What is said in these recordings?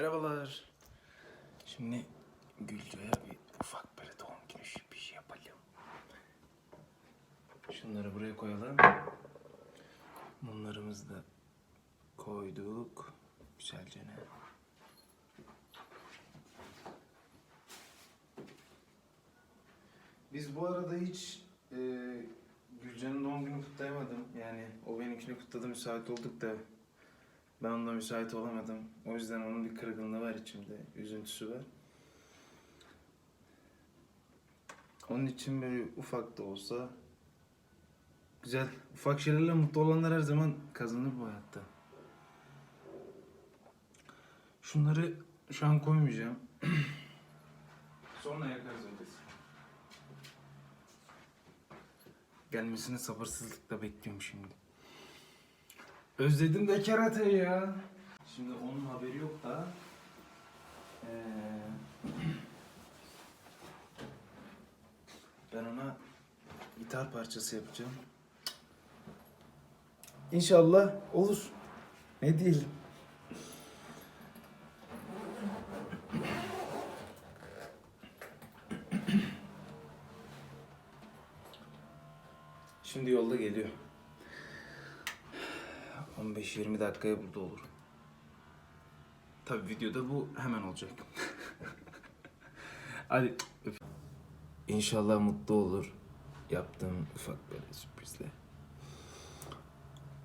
Merhabalar. Şimdi Gülco'ya bir ufak böyle doğum günü şey yapalım. Şunları buraya koyalım. Mumlarımızı da koyduk. Güzelce ne? Biz bu arada hiç e, Gülcan'ın doğum günü kutlayamadım. Yani o benimkini kutladı müsait olduk da ben onunla müsait olamadım. O yüzden onun bir kırgınlığı var içimde, üzüntüsü var. Onun için böyle ufak da olsa güzel, ufak şeylerle mutlu olanlar her zaman kazanır bu hayatta. Şunları şu an koymayacağım. Sonra yakarız öylesi. Gelmesini sabırsızlıkla bekliyorum şimdi. Özledim de keratayı ya. Şimdi onun haberi yok da. Ee, ben ona gitar parçası yapacağım. İnşallah olur. Ne diyelim. Şimdi yolda geliyor. 15-20 dakikaya burada olur. Tabi videoda bu hemen olacak. Hadi öp. İnşallah mutlu olur. Yaptığım ufak böyle sürprizle.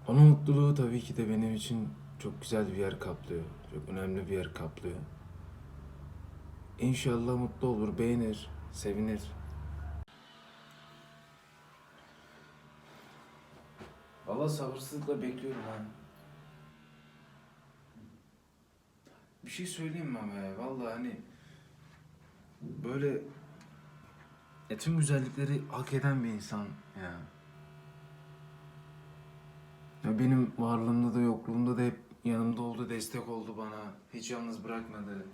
Onun mutluluğu tabii ki de benim için çok güzel bir yer kaplıyor. Çok önemli bir yer kaplıyor. İnşallah mutlu olur, beğenir, sevinir. Valla sabırsızlıkla bekliyorum ha. Bir şey söyleyeyim mi ama ya? Valla hani böyle e, tüm güzellikleri hak eden bir insan ya. ya. Benim varlığımda da yokluğumda da hep yanımda oldu, destek oldu bana. Hiç yalnız bırakmadı.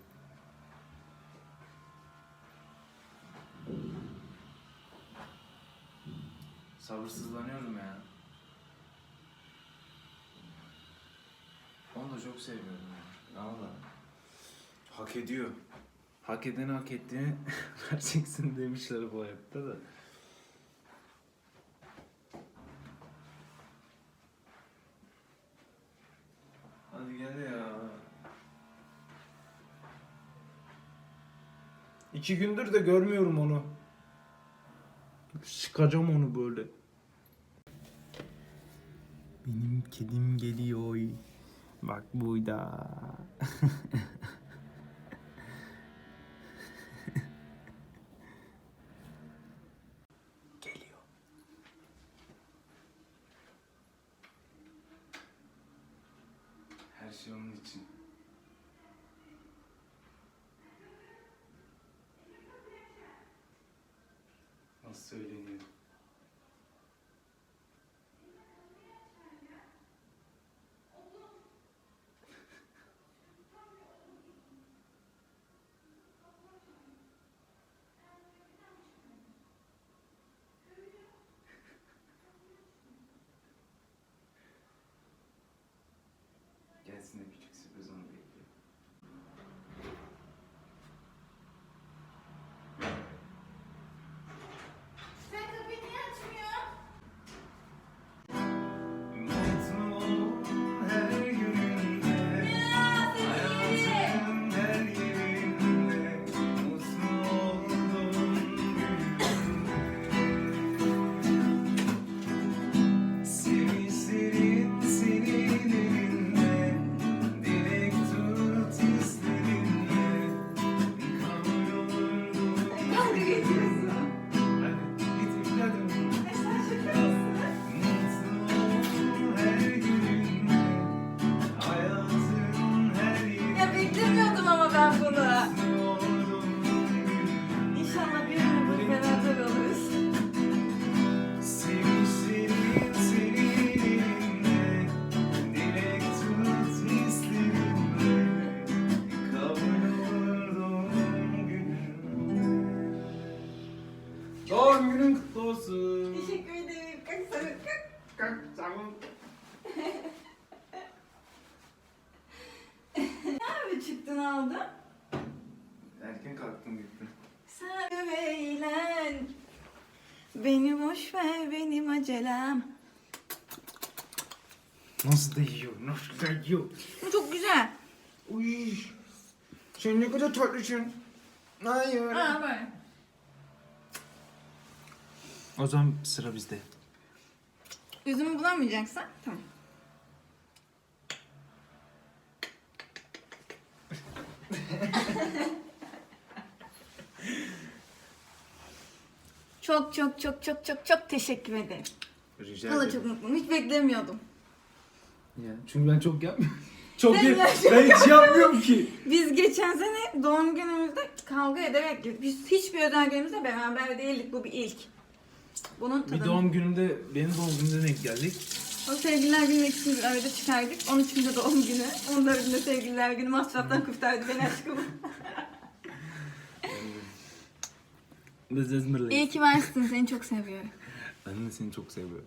Sabırsızlanıyorum ya. Onu çok seviyorum ya. Valla. Hak ediyor. Hak edeni hak ettiğini vereceksin demişler bu hayatta da. Hadi gel ya. İki gündür de görmüyorum onu. Sıkacağım onu böyle. Benim kedim geliyor. Bak burada. Geliyor. Her şey onun için. Nasıl söyleniyor? Gelsin Doğum günün kutlu olsun. Teşekkür ederim. Kalk sarıl kalk. Kalk, tamam. Nerede çıktın oldu? Erken kalktım gittim. Sen eğlen. Beni boş ver benim acelem. Nasıl da yiyor? Nasıl da yiyor? Bu çok güzel. Uy. Sen ne kadar tatlısın. Hayır. Aa böyle. O zaman sıra bizde. Üzümü bulamayacaksan tamam. çok çok çok çok çok çok teşekkür ederim. Rica Valla ederim. çok mutluyum. Hiç beklemiyordum. Ya, çünkü ben çok yapmıyorum. çok gerçekten- Ben hiç yapmıyorum ki. Biz geçen sene doğum günümüzde kavga ederek. Biz hiçbir özel günümüzde beraber değildik. Bu bir ilk. Bunun Bir tadını. doğum günümde, benim doğum günümde denk geldik. O sevgililer günü ikisini bir arada çıkardık. 13'ünde doğum günü. Onların da sevgililer günü masraftan kurtardı beni aşkım. Biz İzmirliyiz. İyi ki varsın. Seni çok seviyorum. Ben de seni çok seviyorum.